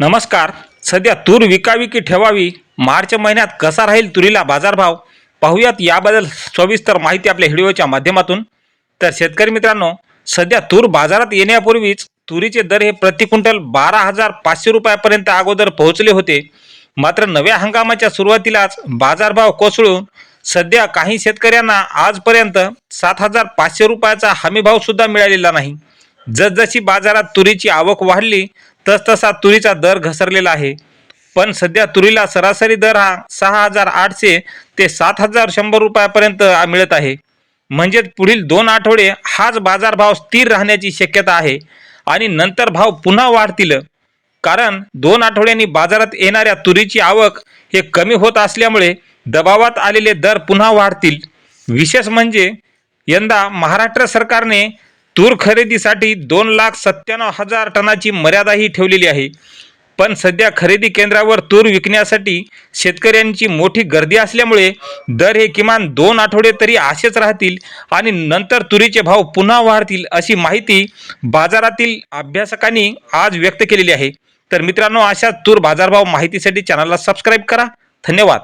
नमस्कार. सध्या तूर विकावी की ठेवावी? मार्च महिन्यात कसा राहील तुरीला बाजारभाव? पाहूयात याबद्दल सविस्तर माहिती आपल्या व्हिडिओच्या माध्यमातून. तर शेतकरी मित्रांनो सध्या तूर बाजारात येण्यापूर्वीच तुरीचे दर हे प्रति क्विंटल बारा हजार पाचशे रुपयापर्यंत अगोदर पोहोचले होते. मात्र नव्या हंगामाच्या सुरुवातीलाच बाजारभाव कोसळून सध्या काही शेतकऱ्यांना आजपर्यंत सात हजार पाचशे रुपयाचा हमीभावसुद्धा मिळालेला नाही. जसजशी बाजारात तुरीची आवक वाढली तसतसा तुरीचा दर घसरलेला आहे. पण सध्या तुरीला सरासरी दर हा सहा हजार आठशे ते सात हजार शंभर रुपयापर्यंत मिळत आहे. म्हणजेच पुढील दोन आठवडे हाच बाजारभाव स्थिर राहण्याची शक्यता आहे आणि नंतर भाव पुन्हा वाढतील. कारण दोन आठवड्यांनी बाजारात येणाऱ्या तुरीची आवक हे कमी होत असल्यामुळे दबावात आलेले दर पुन्हा वाढतील. विशेष म्हणजे यंदा महाराष्ट्र सरकारने तूर खरेदीसाठी दोन लाख सत्त्याण्णव हजार टनाची मर्यादाही ठेवलेली आहे. पण सध्या खरेदी केंद्रावर तूर विकण्यासाठी शेतकऱ्यांची मोठी गर्दी असल्यामुळे दर हे किमान दोन आठवडे तरी असेच राहतील आणि नंतर तुरीचे भाव पुन्हा वाढतील अशी माहिती बाजारातील अभ्यासकांनी आज व्यक्त केलेली आहे. तर मित्रांनो अशा तूर बाजारभाव माहितीसाठी चॅनलला सबस्क्राईब करा. धन्यवाद.